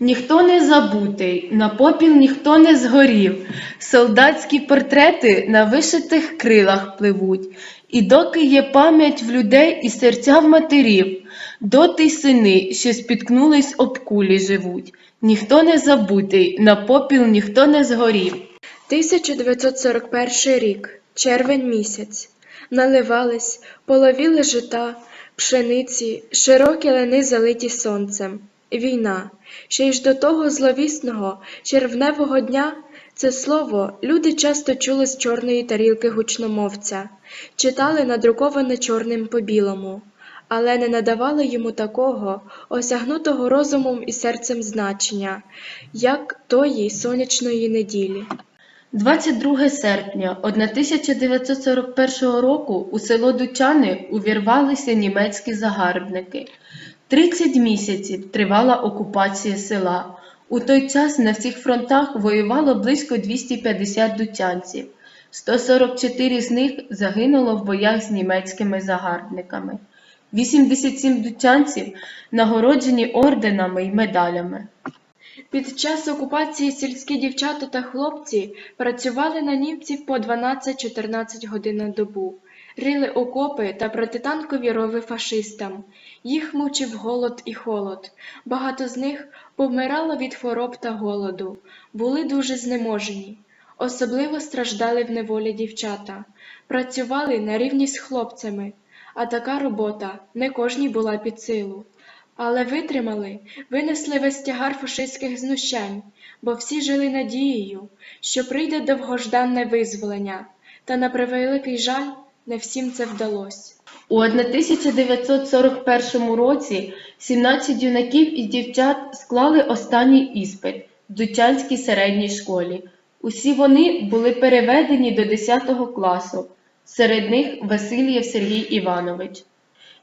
Ніхто не забутий, на попіл ніхто не згорів, солдатські портрети на вишитих крилах пливуть, і доки є пам'ять в людей і серця в матерів, доти й сини, що спіткнулись об кулі живуть. Ніхто не забутий, на попіл ніхто не згорів. 1941 рік, червень місяць. Наливались, половіли жита, пшениці, широкі лани залиті сонцем. Війна. Ще й до того зловісного, червневого дня це слово люди часто чули з чорної тарілки гучномовця, читали надруковане чорним по білому, але не надавали йому такого, осягнутого розумом і серцем значення, як тої сонячної неділі. 22 серпня 1941 року у село Дучани увірвалися німецькі загарбники. 30 місяців тривала окупація села. У той час на всіх фронтах воювало близько 250 дучанців. 144 з них загинуло в боях з німецькими загарбниками. 87 дучанців нагороджені орденами й медалями. Під час окупації сільські дівчата та хлопці працювали на німців по 12-14 годин на добу, рили окопи та протитанкові рови фашистам. Їх мучив голод і холод. Багато з них повмирало від хвороб та голоду, були дуже знеможені. Особливо страждали в неволі дівчата, працювали на рівні з хлопцями, а така робота не кожній була під силу. Але витримали, винесли весь тягар фашистських знущань, бо всі жили надією, що прийде довгожданне визволення, та на превеликий жаль не всім це вдалося. У 1941 році 17 юнаків і дівчат склали останній іспит в Дучанській середній школі. Усі вони були переведені до 10 класу. Серед них Васильєв Сергій Іванович.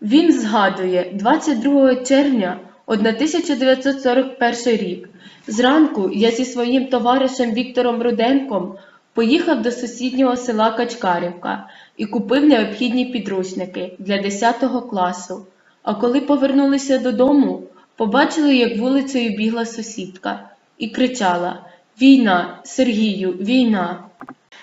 Він згадує 22 червня 1941 рік. Зранку я зі своїм товаришем Віктором Руденком поїхав до сусіднього села Качкарівка і купив необхідні підручники для 10 класу. А коли повернулися додому, побачили, як вулицею бігла сусідка і кричала: Війна, Сергію, війна!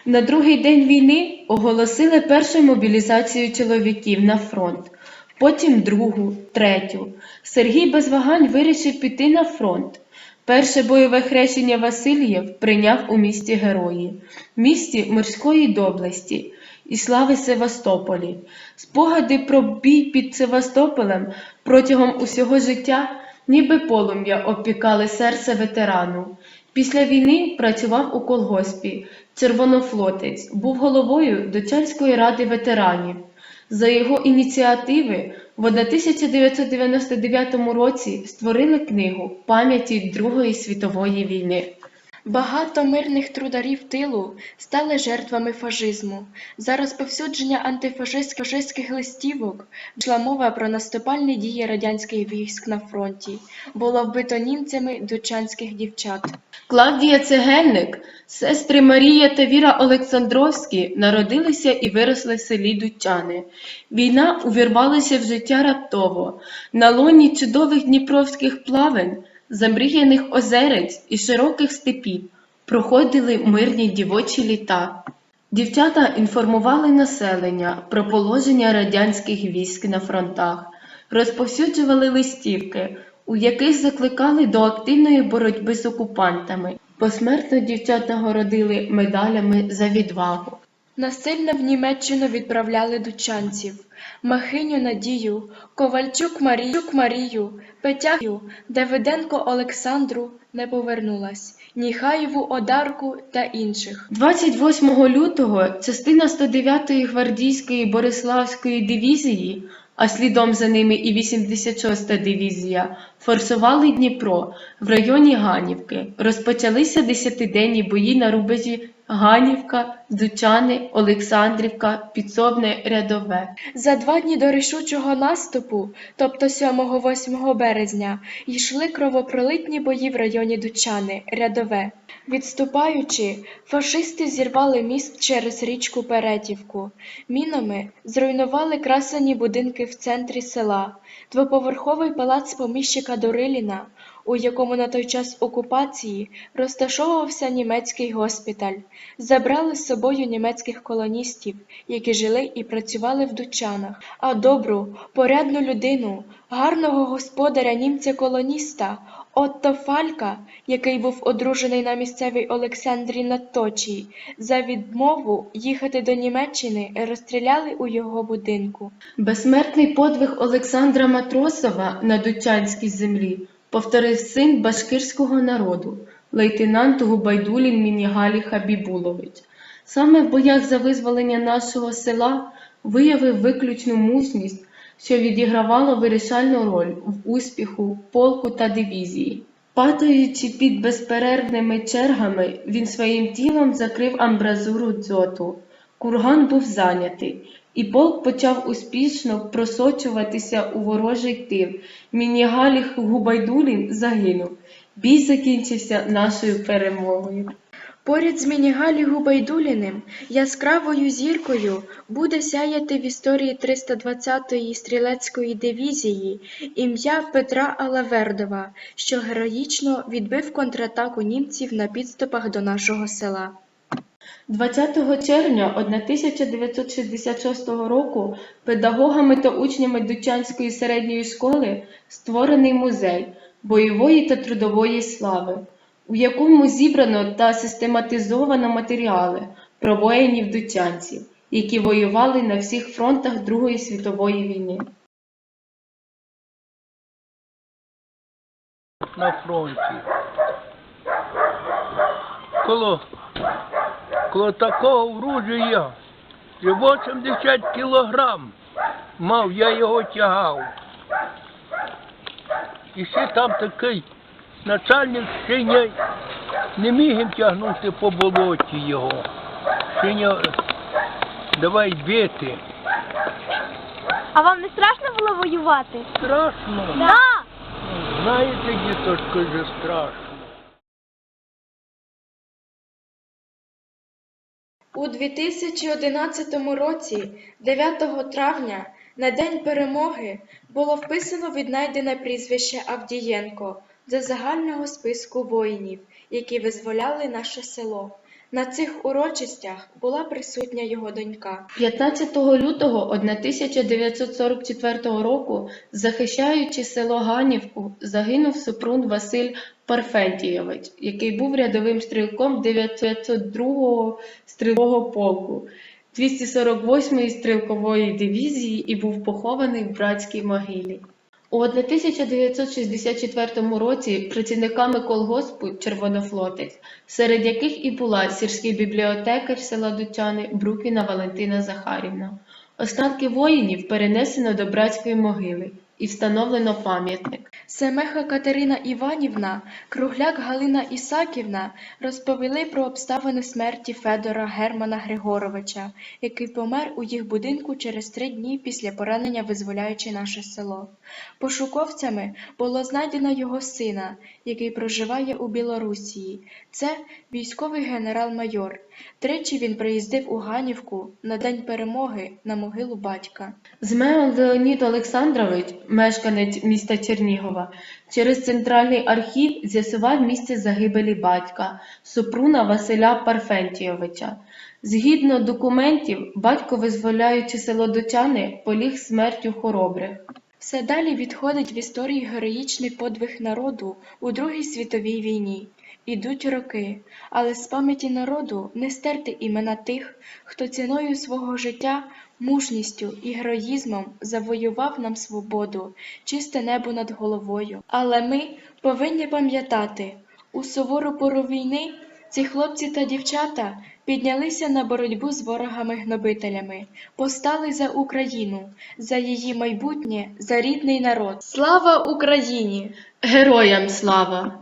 На другий день війни оголосили першу мобілізацію чоловіків на фронт, потім другу, третю. Сергій без вагань вирішив піти на фронт. Перше бойове хрещення Васильєв прийняв у місті Герої, місті морської доблесті і слави Севастополі. Спогади про бій під Севастополем протягом усього життя, ніби полум'я опікали серце ветерану. Після війни працював у колгоспі, червонофлотець, був головою Дочанської ради ветеранів. За його ініціативи в 1999 році створили книгу пам'яті Другої світової війни. Багато мирних трударів тилу стали жертвами фашизму. За розповсюдження антифашистських листівок йшла мова про наступальні дії радянських військ на фронті. Було вбито німцями дучанських дівчат. Клавдія Цегельник, сестри Марія та Віра Олександровські народилися і виросли в селі Дучани. Війна увірвалася в життя раптово. На лоні чудових дніпровських плавин, замріяних озерець і широких степів проходили мирні дівочі літа. Дівчата інформували населення про положення радянських військ на фронтах, розповсюджували листівки, у яких закликали до активної боротьби з окупантами. Посмертно дівчат нагородили медалями за відвагу. Насильно в Німеччину відправляли дучанців, Махиню Надію, Ковальчук Марію, Марію, Петяхю, Давиденко Олександру не повернулась, Ніхаєву Одарку та інших. 28 лютого частина 109-ї гвардійської Бориславської дивізії, а слідом за ними і 86-та дивізія, форсували Дніпро в районі Ганівки. Розпочалися десятиденні бої на рубежі Ганівка, Дучани, Олександрівка, Підсобне, Рядове. За два дні до рішучого наступу, тобто 7-8 березня, йшли кровопролитні бої в районі Дучани, Рядове. Відступаючи, фашисти зірвали міст через річку Перетівку. Мінами зруйнували красені будинки в центрі села, двоповерховий палац поміщика Дориліна, у якому на той час окупації розташовувався німецький госпіталь. Забрали з собою німецьких колоністів, які жили і працювали в Дучанах, а добру, порядну людину, гарного господаря німця-колоніста Отто Фалька, який був одружений на місцевій Олександрі Надточій, за відмову їхати до Німеччини розстріляли у його будинку. Безсмертний подвиг Олександра Матросова на Дучанській землі повторив син башкирського народу, лейтенант Губайдулін Мінігалі Хабібулович. Саме в боях за визволення нашого села виявив виключну мужність, що відігравало вирішальну роль в успіху полку та дивізії. Падаючи під безперервними чергами, він своїм тілом закрив амбразуру дзоту. Курган був зайнятий, і полк почав успішно просочуватися у ворожий тил. Мінігалі Губайдулін загинув. Бій закінчився нашою перемогою. Поряд з Мінігалі Губайдуліним яскравою зіркою буде сяяти в історії 320-ї стрілецької дивізії ім'я Петра Алавердова, що героїчно відбив контратаку німців на підступах до нашого села. 20 червня 1966 року педагогами та учнями Дучанської середньої школи створений музей бойової та трудової слави, у якому зібрано та систематизовано матеріали про воїнів-дучанців, які воювали на всіх фронтах Другої світової війни. на фронті. Коло, коло такого оружия і 80 кілограм мав, я його тягав. І ще там такий начальник ще не, не міг їм тягнути по болоті його. Ще не, давай бити. А вам не страшно було воювати? Страшно. Да. Знаєте, діточко, вже страшно. У 2011 році, 9 травня, на День перемоги, було вписано віднайдене прізвище Авдієнко до загального списку воїнів, які визволяли наше село. На цих урочистях була присутня його донька. 15 лютого 1944 року, захищаючи село Ганівку, загинув Супрун Василь Парфентійович, який був рядовим стрілком 902-го стрілкового полку 248-ї стрілкової дивізії і був похований в братській могилі. У 1964 році працівниками колгоспу Червонофлотець, серед яких і була сільський бібліотекар села Дучани Брукіна Валентина Захарівна. Останки воїнів перенесено до братської могили і встановлено пам'ятник. Семеха Катерина Іванівна, Кругляк Галина Ісаківна розповіли про обставини смерті Федора Германа Григоровича, який помер у їх будинку через три дні після поранення, визволяючи наше село. Пошуковцями було знайдено його сина, який проживає у Білорусії. Це військовий генерал-майор. Тричі він приїздив у Ганівку на День перемоги на могилу батька. Змеон Леонід Олександрович, мешканець міста Чернігова, через центральний архів з'ясував місце загибелі батька Супруна Василя Парфентійовича. Згідно документів, батько, визволяючи село Дочани, поліг смертю хоробрих. Все далі відходить в історії героїчний подвиг народу у Другій світовій війні. Ідуть роки, але з пам'яті народу не стерти імена тих, хто ціною свого життя, мужністю і героїзмом завоював нам свободу, чисте небо над головою. Але ми повинні пам'ятати, у сувору пору війни ці хлопці та дівчата піднялися на боротьбу з ворогами-гнобителями, постали за Україну, за її майбутнє, за рідний народ. Слава Україні! Героям слава!